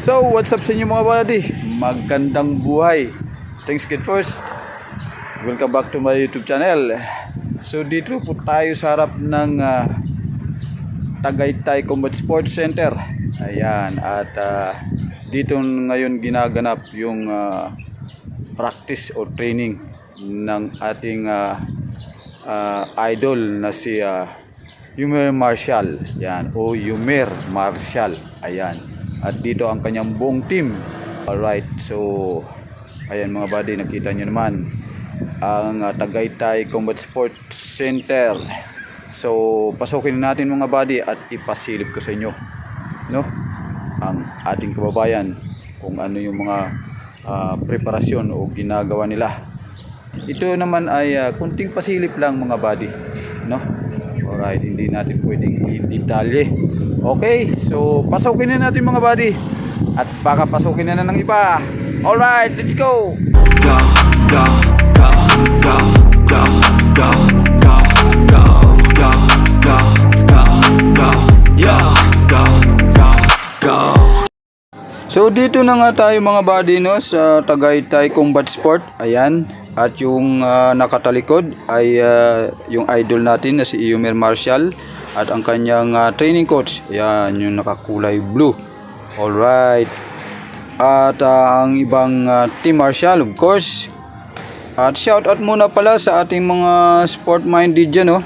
So, what's up sa inyo mga buddy? Magandang buhay. Thanks God first. Welcome back to my YouTube channel. So, dito po tayo sa harap ng ah, Tagaytay Combat Sports Center. Ayan, at ah, dito ngayon ginaganap yung ah, practice or training ng ating ah, ah, idol na si ah, Yumer Marshall. Yan, o Yumer Marshall. Ayan. At dito ang kanyang buong team. Alright, so ayan mga buddy, nakita nyo naman ang ah, Tagaytay Combat Sports Center. So, pasukin natin mga buddy at ipasilip ko sa inyo no? ang ating kababayan kung ano yung mga ah, preparasyon o ginagawa nila. Ito naman ay ah, kunting pasilip lang mga buddy, no? Alright, hindi natin pwedeng i-detalye. Okay, so pasukin na natin mga buddy. At baka pasukin na, na ng iba. Alright, let's go! go, go, go, go, go, go, go, go, go, go, go, go, yo, go, go, go. So dito na nga tayo mga buddy no sa Tagaytay Combat Sport. Ayan. At yung ah, nakatalikod ay ah, yung idol natin na si Eumir Marshall at ang kanyang ah, training coach. Ayan, yung nakakulay blue. All right. At ah, ang ibang ah, team Marshall of course. At shout out muna pala sa ating mga sport minded dyan no.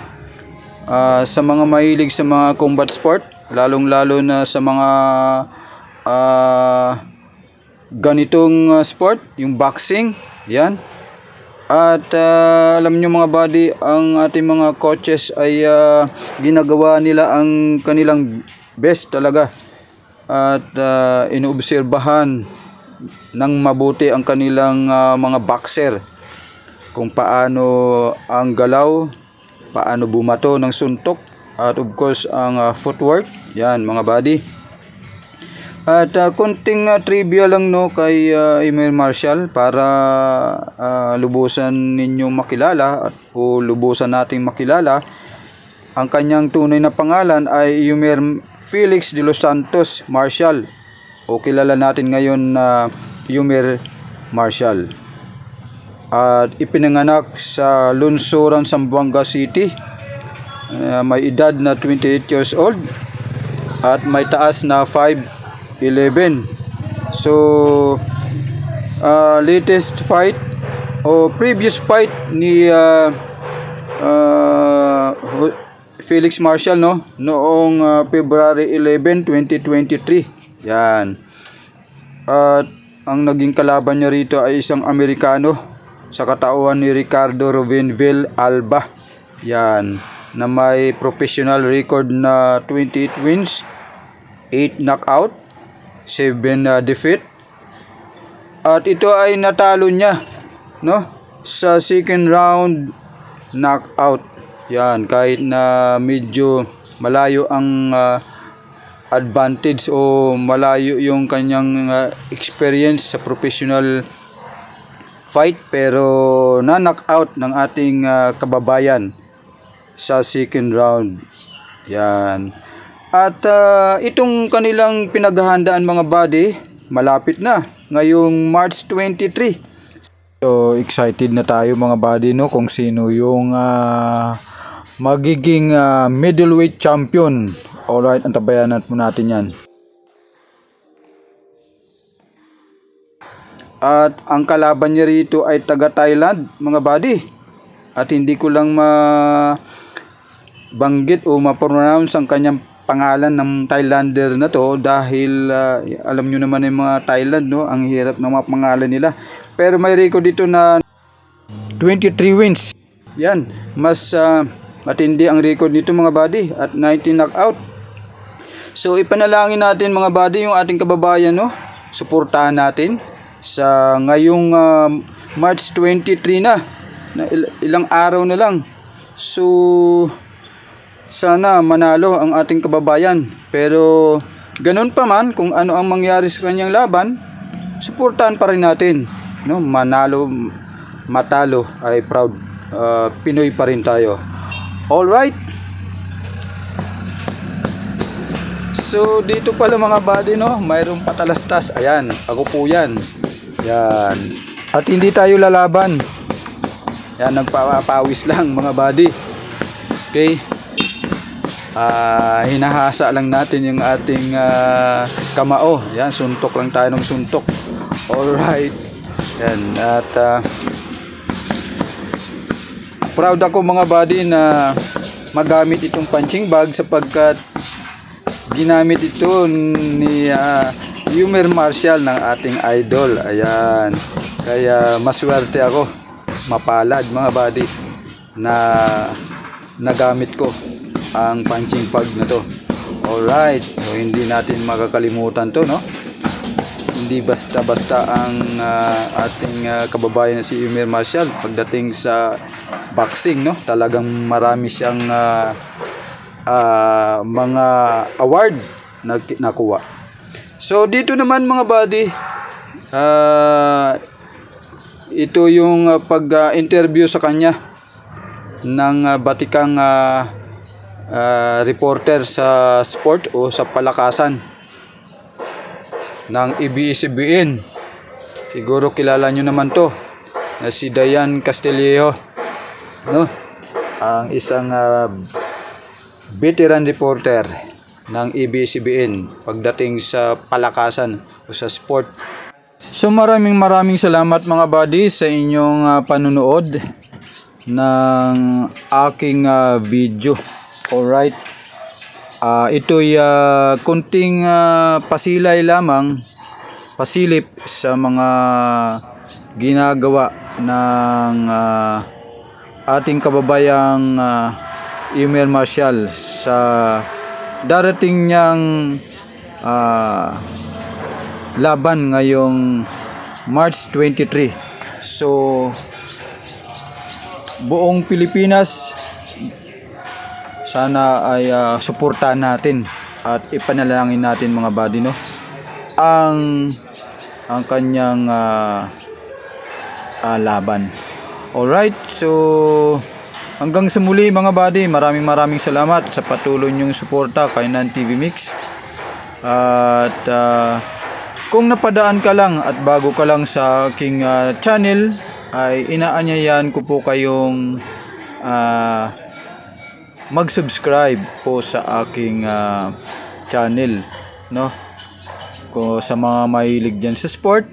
Ah, sa mga mahilig sa mga combat sport, lalong-lalo na sa mga ah, ganitong ah, sport, yung boxing, yan. At ah, alam nyo mga buddy, ang ating mga coaches ay ah, ginagawa nila ang kanilang best talaga. At ah, inuobserbahan ng mabuti ang kanilang ah, mga boxer kung paano ang galaw, paano bumato ng suntok, at of course ang ah, footwork, yan mga buddy. At ah, konting ah, trivia lang no kay uh, Emil Marshall para ah, lubusan ninyong makilala at o lubusan nating makilala. Ang kanyang tunay na pangalan ay Yumer Felix de los Santos Marshall o kilala natin ngayon na Yumer Marshall. At ipinanganak sa Lunsuran, Zamboanga City. Ah, may edad na 28 years old at may taas na 5'11". So, ah, latest fight o previous fight ni ah, ah, Felix Marshall no noong ah, February 11, 2023. Yan. At ang naging kalaban niya rito ay isang Amerikano sa katauhan ni Ricardo Rovenville Alba. Yan. Na may professional record na 28 wins, 8 knockout, 7 uh, defeat. At ito ay natalo niya, no? Sa second round knockout. Yan, kahit na medyo malayo ang ah, advantage o malayo yung kanyang ah, experience sa professional fight pero na-knockout ng ating ah, kababayan sa second round. Yan. At ah, itong kanilang pinaghahandaan mga buddy, malapit na. Ngayong March 23. So, excited na tayo mga buddy no kung sino yung ah, magiging ah, middleweight champion. Alright, antabayan po natin yan. At ang kalaban niya rito ay taga Thailand, mga buddy. At hindi ko lang ma banggit o ma-pronounce ang kanyang pangalan ng Thailander na to dahil ah, alam nyo naman yung mga Thailand no, ang hirap ng mga pangalan nila. Pero may record dito na 23 wins. Yan, mas ah, matindi ang record nito mga buddy at 19 knockout. So ipanalangin natin mga buddy yung ating kababayan no. Suportahan natin sa ngayong ah, March 23 na. na il- ilang araw na lang. So sana manalo ang ating kababayan. Pero ganun pa man kung ano ang mangyari sa kanyang laban, suportahan pa rin natin. No, manalo matalo ay proud. Ah, Pinoy pa rin tayo. All right. So dito pala mga buddy no, mayroong patalastas. Ayan, ako po yan. Yan. At hindi tayo lalaban. Yan, nagpapawis lang mga buddy. Okay. Ah, hinahasa lang natin yung ating ah, kamao. Yan, suntok lang tayo ng suntok. Alright. Yan, at ah, proud ako mga buddy na magamit itong punching bag sapagkat ginamit ito ni uh, Yumer Marshall ng ating idol. Ayan. Kaya maswerte ako. Mapalad mga buddy na nagamit ko ang punching bag na to. Alright. So, hindi natin makakalimutan to, no? Hindi basta-basta ang ah, ating ah, kababayan na si Yumer Marshall pagdating sa boxing, no? Talagang marami siyang ah, ah, mga award na nakuha. So dito naman mga buddy, ah, ito yung ah, pag-interview sa kanya ng ah, batikang ah, ah, reporter sa sport o sa palakasan ng ABS-CBN. Siguro kilala nyo naman to na si Dayan Castillejo no ang isang ah, veteran reporter ng ABS-CBN pagdating sa palakasan o sa sport. So maraming maraming salamat mga buddy sa inyong ah, panunood ng aking ah, video. Alright. Ah, ito'y ah, kunting ah, pasilay lamang, pasilip sa mga ginagawa ng ah, ating kababayang uh, Emir Marshall sa darating niyang ah, laban ngayong March 23. So buong Pilipinas sana ay ah, suportahan natin at ipanalangin natin mga buddy no ang ang kanyang ah, ah, laban. Alright, so hanggang sa muli mga buddy, maraming maraming salamat sa patuloy niyong suporta kay Nan TV Mix. At ah, kung napadaan ka lang at bago ka lang sa aking ah, channel, ay inaanyayan ko po kayong ah, mag-subscribe po sa aking ah, channel, no? Ko sa mga mahilig diyan sa sport,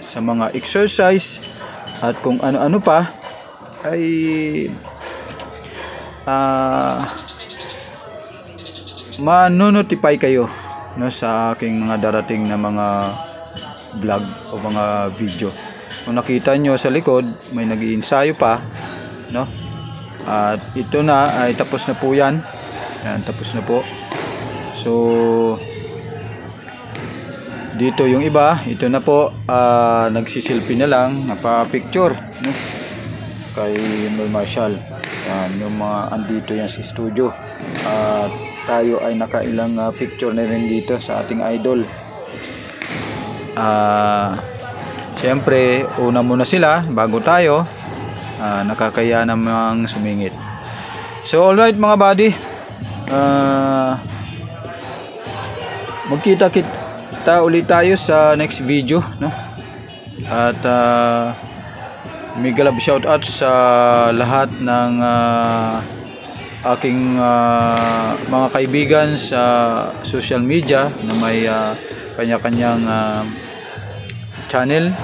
sa mga exercise at kung ano-ano pa ay ah manonotify kayo no sa aking mga darating na mga vlog o mga video. Kung nakita nyo sa likod, may nag-iinsayo pa, no? At ito na ay tapos na po 'yan. Yan, tapos na po. So dito yung iba, ito na po ah, nagsisilpi na lang, napa-picture, no? Kay Mel Marshall. Yan, yung mga andito yan sa studio. At tayo ay nakailang ah, picture na rin dito sa ating idol. Ah, Siyempre, una muna sila bago tayo. Ah, nakakaya namang sumingit. So, alright mga buddy. Ah, magkita kita ulit tayo sa next video, no? At ah, mega love shout out sa lahat ng ah, aking ah, mga kaibigan sa social media na may ah, kanya-kanyang ah, channel,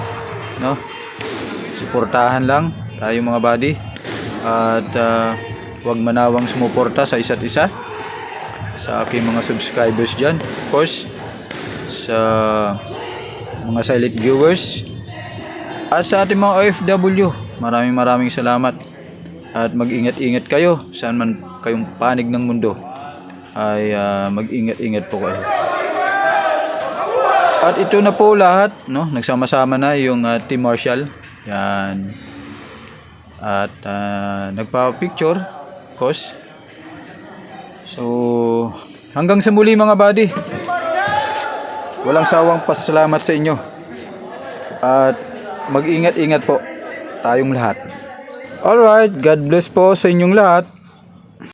no? Suportahan lang tayo mga buddy. At ah, huwag manawang sumuporta sa isa't isa sa aking mga subscribers dyan. Of course, sa mga silent viewers at sa ating mga OFW. Maraming maraming salamat. At mag-ingat-ingat kayo saan man kayong panig ng mundo. Ay ah, mag-ingat-ingat po kayo. At ito na po lahat, no? Nagsama-sama na yung ah, Team Marshall. Yan. At ah, nagpa-picture, course. So, hanggang sa muli mga buddy. Walang sawang pasalamat sa inyo. At mag-ingat-ingat po tayong lahat. Alright, God bless po sa inyong lahat.